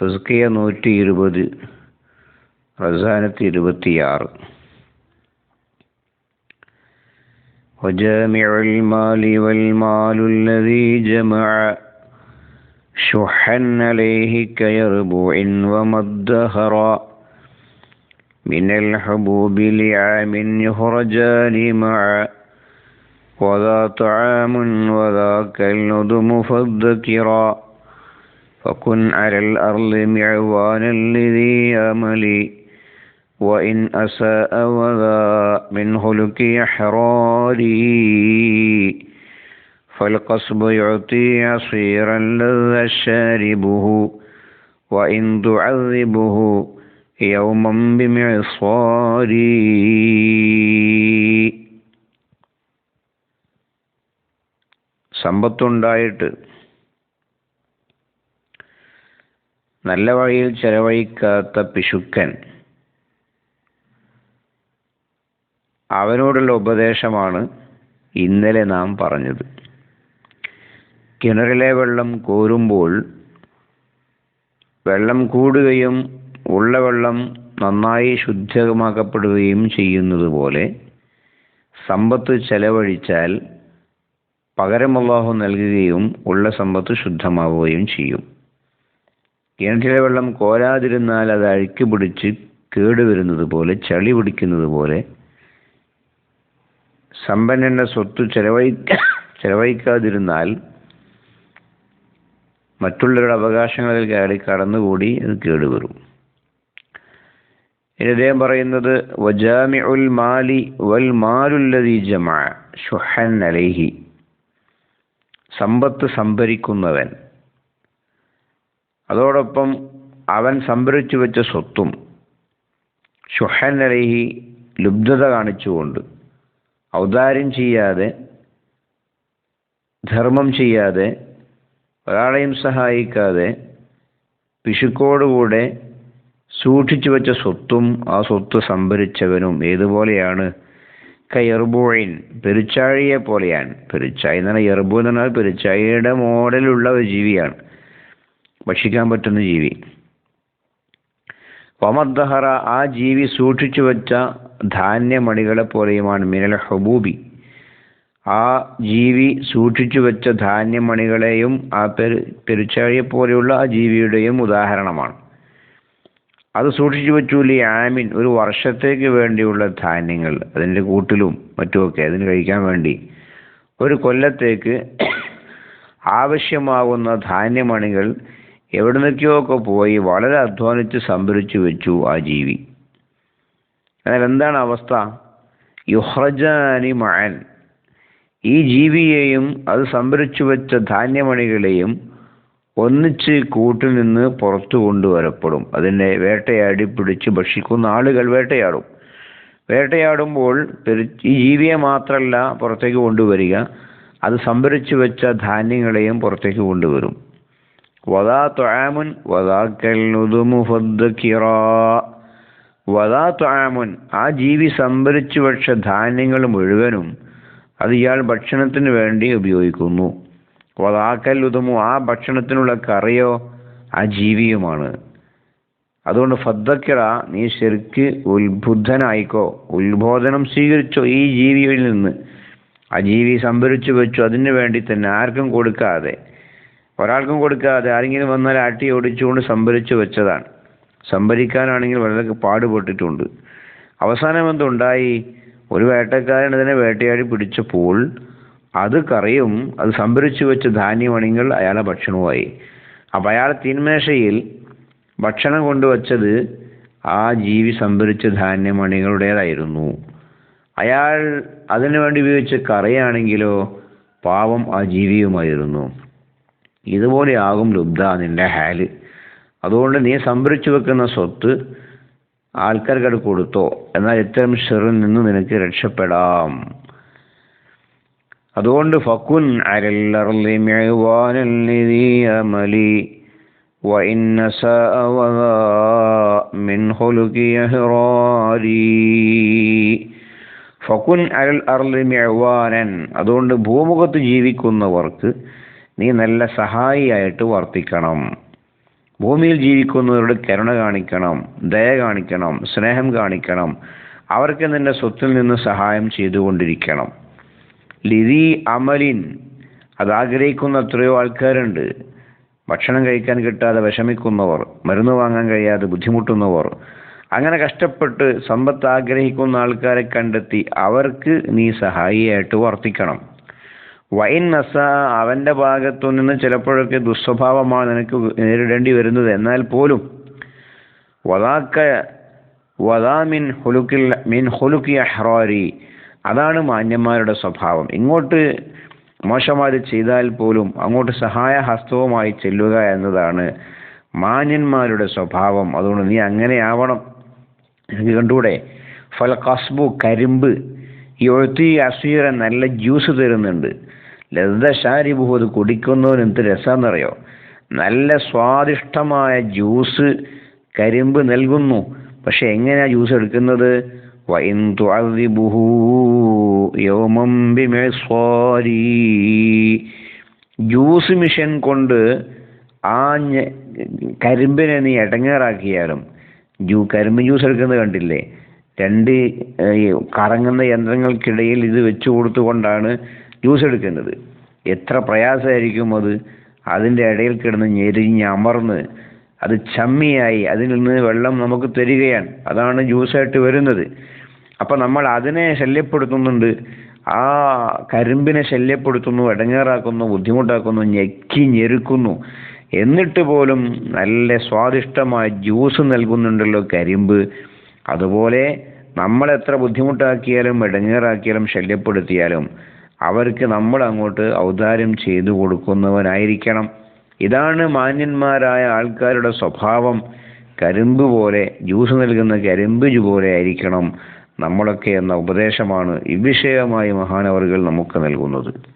തസ്കിയ നൂറ്റി ഇരുപത് റസാനത്ത് ഇരുപത്തിയാറ് وجامع المال والمال الذي جمع شحا عليه كيربوع ومدهر من الحبوب لعام يخرجان معا وذا طعام وذاك الندم فالذكرا فكن على الأرض معوانا لذي أملي وإن أساء وذا من خلق أحراري فالقصب يعطي عصيرا لذ شاربه وإن تعذبه يوما بمعصاري സമ്പത്തുണ്ടായിട്ട് നല്ല വഴിയിൽ ചെലവഴിക്കാത്ത പിശുക്കൻ. അവനോടുള്ള ഉപദേശമാണ് ഇന്നലെ നാം പറഞ്ഞത്. കിണറിലെ വെള്ളം കോരുമ്പോൾ വെള്ളം കൂടുകയും ഉള്ള വെള്ളം നന്നായി ശുദ്ധമാക്കപ്പെടുകയും ചെയ്യുന്നത് പോലെ സമ്പത്ത് ചെലവഴിച്ചാൽ പകരം നൽകുകയും ഉള്ള സമ്പത്ത് ശുദ്ധമാവുകയും ചെയ്യും. കിണറ്റിലെ വെള്ളം കോരാതിരുന്നാൽ അത് അഴുക്ക് പിടിച്ച് കേടുവരുന്നത് പോലെ ചളി പിടിക്കുന്നത് പോലെ സമ്പന്നന്റെ സ്വത്ത് ചെലവഴിക്ക ചെലവഴിക്കാതിരുന്നാൽ മറ്റുള്ളവരുടെ അവകാശങ്ങളിൽ കയറി കടന്നുകൂടി അത് കേടുവരും. ഇദ്ദേഹം പറയുന്നത് വജാമി ഉൽ മാലി വൽ മാലുല്ലതി ജമാ ഷുഹൻ അലൈഹി. സമ്പത്ത് സംഭരിക്കുന്നവൻ അതോടൊപ്പം അവൻ സംഭരിച്ചു വെച്ച സ്വത്തും ഷുഹനലഹി ലുബ്ധത കാണിച്ചുകൊണ്ട് ഔദാര്യം ചെയ്യാതെ ധർമ്മം ചെയ്യാതെ ഒരാളെയും സഹായിക്കാതെ പിശുക്കോടുകൂടെ സൂക്ഷിച്ചു വെച്ച സ്വത്തും ആ സ്വത്ത് സംഭരിച്ചവനും ഏതുപോലെയാണ്? കയർബോയിൻ പെരുച്ചാഴിയെ പോലെയാണ് പെരുച്ചാഴി എന്ന് പറഞ്ഞാൽ എറുബു എന്ന് പറഞ്ഞാൽ പെരുച്ചാഴിയുടെ മോഡലുള്ള ഒരു ജീവിയാണ്. ഭക്ഷിക്കാൻ പറ്റുന്ന ജീവി. വമദ്ദഹറ ആ ജീവി സൂക്ഷിച്ചു വെച്ച ധാന്യമണികളെ പോലെയുമാണ് മിനൽ ഹബൂബി. ആ ജീവി സൂക്ഷിച്ചു വെച്ച ധാന്യമണികളെയും ആ പെരു പെരുച്ചാഴിയെ പോലെയുള്ള ആ ജീവിയുടെയും ഉദാഹരണമാണ്. അത് സൂക്ഷിച്ചു വെച്ചൂലി ആമിൻ ഒരു വർഷത്തേക്ക് വേണ്ടിയുള്ള ധാന്യങ്ങൾ അതിന്റെ കൂട്ടിലും മറ്റുമൊക്കെ അതിന് കഴിക്കാൻ വേണ്ടി. ഒരു കൊല്ലത്തേക്ക് ആവശ്യമാകുന്ന ധാന്യമണികൾ എവിടെ നിന്നൊക്കെയോ പോയി വളരെ അധ്വാനിച്ച് സംഭരിച്ചു വെച്ചു ആ ജീവി. എന്നാൽ എന്താണ് അവസ്ഥ? യുഹ്റജാനി മഴൻ ഈ ജീവിയെയും അത് സംഭരിച്ചു വെച്ച ധാന്യമണികളെയും ഒന്നിച്ച് കൂട്ടിൽ നിന്ന് പുറത്തു കൊണ്ടുവരപ്പെടും. അതിനെ വേട്ടയാടി പിടിച്ച് ഭക്ഷിക്കുന്ന ആളുകൾ വേട്ടയാടും. വേട്ടയാടുമ്പോൾ ഈ ജീവിയെ മാത്രമല്ല പുറത്തേക്ക് കൊണ്ടുവരിക അത് സംഭരിച്ചു വെച്ച ധാന്യങ്ങളെയും പുറത്തേക്ക് കൊണ്ടുവരും. വദാ വദാക്കൽ വദാ ആ ജീവി സംഭരിച്ചു വെച്ച ധാന്യങ്ങൾ മുഴുവനും അത് ഇയാൾ ഭക്ഷണത്തിന് വേണ്ടി ഉപയോഗിക്കുന്നു. വദാക്കൽ ഉദുമു ആ ഭക്ഷണത്തിനുള്ള കറിയോ ആ ജീവിയുമാണ്. അതുകൊണ്ട് ഫദ്ദക്കിറ നീ ശരിക്ക് ഉത്ബുദ്ധനായിക്കോ ഉത്ബോധനം സ്വീകരിച്ചോ ഈ ജീവിയിൽ നിന്ന്. ആ ജീവി സംഭരിച്ചു വെച്ചു അതിനു വേണ്ടി തന്നെ ആർക്കും കൊടുക്കാതെ. ഒരാൾക്കും കൊടുക്കാതെ ആരെങ്കിലും വന്നാൽ ആട്ടി ഓടിച്ചുകൊണ്ട് സംഭരിച്ചു വെച്ചതാണ്. സംഭരിക്കാനാണെങ്കിൽ വളരെ പാടുപെട്ടിട്ടുണ്ട്. അവസാനം എന്തുണ്ടായി? ഒരു വേട്ടക്കാരൻ അതിനെ വേട്ടയാടി പിടിച്ചപ്പോൾ അത് കറിയും അത് സംഭരിച്ചു വെച്ച ധാന്യമണികൾ അയാളെ ഭക്ഷണവുമായി. അപ്പം അയാൾ തീന്മേശയിൽ ഭക്ഷണം കൊണ്ടുവച്ചത് ആ ജീവി സംഭരിച്ച ധാന്യമണികളുടേതായിരുന്നു. അയാൾ അതിനുവേണ്ടി ഉപയോഗിച്ച കറിയാണെങ്കിലോ പാവം ആ ജീവിയുമായിരുന്നു. ഇതുപോലെയാകും ലുബ്ധ നിന്റെ ഹാല് അതുകൊണ്ട് നീ സംഭരിച്ചു വെക്കുന്ന സ്വത്ത് ആൾക്കാർക്കത് കൊടുത്തോ എന്നാൽ ഇത്തരം ഷെറിൽ നിന്ന് നിനക്ക് രക്ഷപ്പെടാം അതുകൊണ്ട് ഫക്കുൻ അരല്ലർലി മിഅ്വാനല്ലദീ അമലി وإن ساء وذا من خلق يهراري ഫക്കുൻ അൽ അർലി മിഅ്വാനൻ അതുകൊണ്ട് ഭൂമുഖത്ത് ജീവിക്കുന്നവർക്ക് നീ നല്ല സഹായിയായിട്ട് വർത്തിക്കണം. ഭൂമിയിൽ ജീവിക്കുന്നവരോട് കരുണ കാണിക്കണം ദയ കാണിക്കണം സ്നേഹം കാണിക്കണം. അവർക്ക് നിന്റെ സ്വത്തിൽ നിന്ന് സഹായം ചെയ്തുകൊണ്ടിരിക്കണം. ലിതി അമലിൻ. അത് ആഗ്രഹിക്കുന്ന എത്രയോ ആൾക്കാരുണ്ട്. ഭക്ഷണം കഴിക്കാൻ കിട്ടാതെ വിഷമിക്കുന്നവർ മരുന്ന് വാങ്ങാൻ കഴിയാതെ ബുദ്ധിമുട്ടുന്നവർ. അങ്ങനെ കഷ്ടപ്പെട്ട് സമ്പത്ത് ആഗ്രഹിക്കുന്ന ആൾക്കാരെ കണ്ടെത്തി അവർക്ക് നീ സഹായിയായിട്ട് വർത്തിക്കണം. വൈൻ നസ അവന്റെ ഭാഗത്തു നിന്ന് ചിലപ്പോഴൊക്കെ ദുസ്വഭാവമാണ് നിനക്ക് നേരിടേണ്ടി വരുന്നത്. എന്നാൽ പോലും വദാക്ക വദാ മിൻ ഹുലുക്കിൽ മിൻ ഹുലുക്കി അഹ്റാരി അതാണ് മാന്യന്മാരുടെ സ്വഭാവം. ഇങ്ങോട്ട് മോശമായി ചെയ്താൽ പോലും അങ്ങോട്ട് സഹായ ഹസ്തവുമായി ചെല്ലുക എന്നതാണ് മാന്യന്മാരുടെ സ്വഭാവം. അതുകൊണ്ട് നീ അങ്ങനെ ആവണം. എനിക്ക് കണ്ടൂടെ ഫൽ കസ്ബു കരിമ്പ് ഈ ഒഴുത്തി അസീറ നല്ല ജ്യൂസ് തരുന്നുണ്ട്. ലത ഷാരിബുഹു അത് കുടിക്കുന്നവന് എന്ത് രസമെന്നറിയോ നല്ല സ്വാദിഷ്ടമായ ജ്യൂസ് കരിമ്പ് നൽകുന്നു. പക്ഷെ എങ്ങനെയാ ജ്യൂസ് എടുക്കുന്നത്? ജ്യൂസ് മിഷൻ കൊണ്ട് ആ കരിമ്പിനെ നീ ഇടങ്ങേറാക്കിയാലും ജ്യൂ കരിമ്പ് ജ്യൂസ് എടുക്കുന്നത് കണ്ടില്ലേ? രണ്ട് കറങ്ങുന്ന യന്ത്രങ്ങൾക്കിടയിൽ ഇത് വെച്ചു കൊടുത്തുകൊണ്ടാണ് ജ്യൂസ് എടുക്കേണ്ടത്. എത്ര പ്രയാസമായിരിക്കും അത്? അതിന്റെ ഇടയിൽ കിടന്ന് ഞെരിഞ്ഞ് അമർന്ന് അത് ചമ്മിയായി. അതിൽ നിന്ന് വെള്ളം നമുക്ക് തരികയാണ്. അതാണ് ജ്യൂസായിട്ട് വരുന്നത്. അപ്പം നമ്മൾ അതിനെ ശല്യപ്പെടുത്തുന്നുണ്ട്. ആ കരിമ്പിനെ ശല്യപ്പെടുത്തുന്നു ഇടങ്ങേറാക്കുന്നു ബുദ്ധിമുട്ടാക്കുന്നു ഞെക്കി ഞെരുക്കുന്നു. എന്നിട്ട് പോലും നല്ല സ്വാദിഷ്ടമായ ജ്യൂസ് നൽകുന്നുണ്ടല്ലോ കരിമ്പ്. അതുപോലെ നമ്മൾ എത്ര ബുദ്ധിമുട്ടാക്കിയാലും ഇടങ്ങേറാക്കിയാലും ശല്യപ്പെടുത്തിയാലും അവർക്ക് നമ്മൾ അങ്ങോട്ട് ഔദാര്യം ചെയ്തു കൊടുക്കുന്നവനായിരിക്കണം. ഇതാണ് മാന്യന്മാരായ ആൾക്കാരുടെ സ്വഭാവം. കരിമ്പ് പോലെ ജ്യൂസ് നൽകുന്ന കരിമ്പ് പോലെ ആയിരിക്കണം നമ്മളൊക്കെ എന്ന ഉപദേശമാണ് ഇവിഷയമായി മഹാനവറുകൾ നമുക്ക് നൽകുന്നത്.